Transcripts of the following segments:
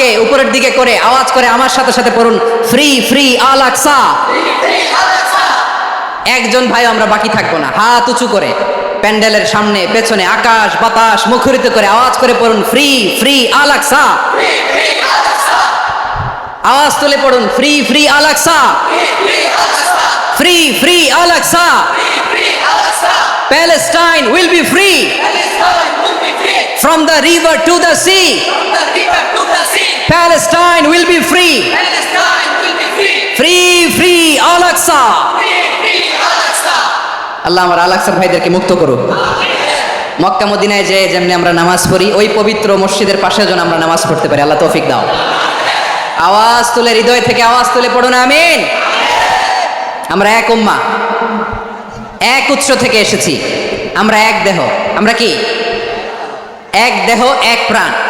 হাতকে উপরের দিকে করে আওয়াজ করে আমার সাথে সাথে পড়ুন। ফ্রি ফ্রি আল আকসা একজন ভাই আমরা বাকি থাকব না। হাত উঁচু করে প্যান্ডেলের সামনে, পেছনে, আকাশ, বাতাস, মুখরিত করে আওয়াজ করে পড়ুন। ফ্রি ফ্রি আল আকসা আওয়াজ তুলে পড়ুন। Free free al Aqsa free free al Aqsa Palestine will be free from the river to the sea palestine. Will be free. Free. Free al aqsa. আল্লাহ আমার আল আকসার ভাইদেরকে মুক্ত করুক। মক্কা মদিনায় যে যেমনি আমরা নামাজ পড়ি ওই পবিত্র মসজিদের পাশে যেন আমরা নামাজ পড়তে পারি। আল্লাহ তৌফিক দাও। আওয়াজ তুলে হৃদয় থেকে আওয়াজ তুলে পড়ুন আমিন। আমরা এক উম্মা। এক উৎস থেকে এসেছি। আমরা এক দেহ। আমরা কি? এক দেহ এক প্রাণ।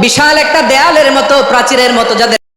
বিশাল একটা দেয়ালের মতো প্রাচীরের মতো যাদের